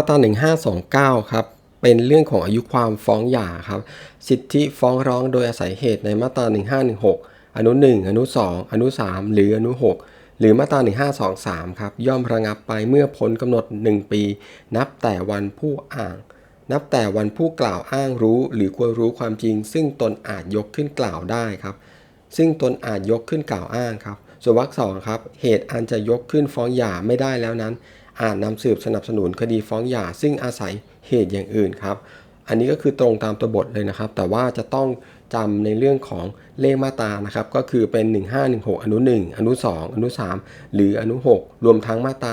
มาตรา1529 ครับ เป็นเรื่องของอายุความฟ้องหย่าครับ สิทธิฟ้องร้องโดยอาศัยเหตุในมาตรา 1516 อนุ 1 อนุ 2 อนุ 3 หรืออนุ 6 หรือมาตรา 1523 ครับ ย่อมระงับไปเมื่อพ้นกำหนด 1 ปี นับแต่วันผู้อ่าง นับแต่วันผู้กล่าวอ้างรู้หรือควรรู้ความจริง ซึ่งตนอาจยกขึ้นกล่าวได้ครับ ซึ่งตนอาจยกขึ้นกล่าวอ้างครับ ส่วนวรรคสองครับ เหตุอันจะยกขึ้นฟ้องหย่าไม่ได้แล้วนั้น อาจนำสืบสนับสนุนคดีฟ้องหย่า ซึ่งอาศัยเหตุอย่างอื่นครับ อันนี้ก็คือตรงตามตัวบทเลยนะครับ แต่ว่าจะต้องจำในเรื่องของเลขมาตานะครับ ก็คือเป็น 1516 อนุ 1 อนุ 2 อนุ 3 หรืออนุ 6 รวมทั้งมาตรา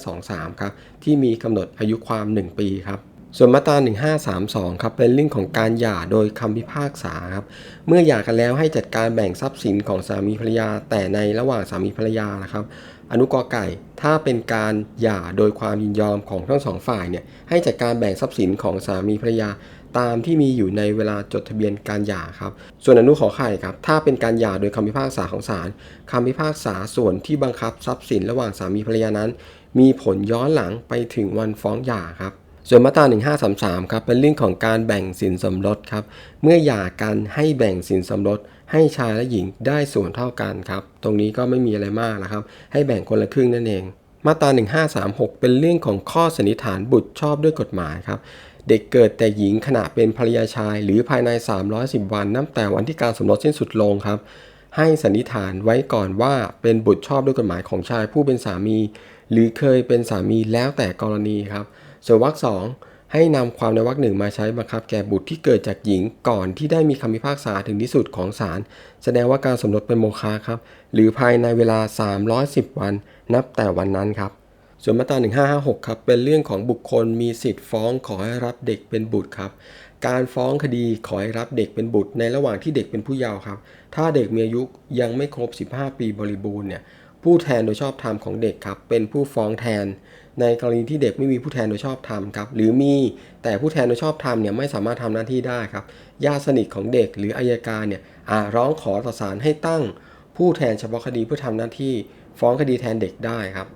1523 ครับ ที่มีกำหนดอายุความ 1 ปีครับ ส่วนมาตรา 1532 ครับ เป็นเรื่องของการหย่าโดยคำพิพากษาครับ เมื่อหย่ากันแล้วให้จัดการแบ่งทรัพย์สินของสามีภรรยา แต่ในระหว่างสามีภรรยานะครับ อนุกอไก่ ถ้าเป็นการหย่าโดยความยินยอมของทั้งสองฝ่ายเนี่ย ให้จัดการแบ่งทรัพย์สินของสามีภรรยาตามที่มีอยู่ในเวลาจดทะเบียนการหย่าครับ ส่วนอนุขอไข่ครับ ถ้าเป็นการหย่าโดยคำพิพากษาของศาลคำพิพากษาส่วนที่บังคับทรัพย์สินระหว่างสามีภรรยานั้น มีผลย้อนหลังไปถึงวันฟ้องหย่าครับ ส่วนมาตรา1533ครับเป็นเรื่องของการแบ่งสินสมรสครับ เมื่อหย่ากันให้แบ่งสินสมรส ให้ชายและหญิงได้ส่วนเท่ากันครับ ตรงนี้ก็ไม่มีอะไรมากนะครับ ให้แบ่งคนละครึ่งนั่นเอง มาตรา1536 เป็นเรื่องของข้อสันนิษฐานบุตรชอบด้วยกฎหมายครับเด็กเกิดแต่หญิงขณะเป็นภรรยาชาย หรือภายใน 310 วันนับแต่วันที่การสมรสสิ้นสุดลงครับ ให้สันนิษฐานไว้ก่อนว่าเป็นบุตรชอบด้วยกฎหมายของชายผู้เป็นสามี หรือเคยเป็นสามีแล้วแต่กรณีครับ ส่วนวรรคสองให้นำความในวรรคหนึ่งมาใช้บังคับแก่บุตรที่เกิดจากหญิงก่อนที่ได้มีคำพิพากษาถึงที่สุดของศาลแสดงว่าการสมรสเป็นโมฆะครับ หรือภายในเวลา 310 วัน นับแต่วันนั้นครับ ส่วนมาตรา1556 ครับ เป็นเรื่องของบุคคลมีสิทธิ์ฟ้องขอให้รับเด็กเป็นบุตรครับ การฟ้องคดีขอให้รับเด็กเป็นบุตร ในระหว่างที่เด็กเป็นผู้เยาว์ครับ ถ้าเด็กมีอายุยังไม่ครบ 15 ปีบริบูรณ์เนี่ย ผู้แทนโดยชอบธรรมของเด็กครับเป็นผู้ฟ้องแทน ในกรณีที่เด็กไม่มีผู้แทนโดยชอบธรรมครับหรือมีแต่ผู้แทนโดยชอบธรรมเนี่ยไม่สามารถทำหน้าที่ได้ครับญาติสนิทของเด็กหรืออายการเนี่ยอาร้องขอต่อศาลให้ตั้ง ผู้แทนเฉพาะคดีเพื่อทำหน้าที่ฟ้องคดีแทนเด็กได้ครับ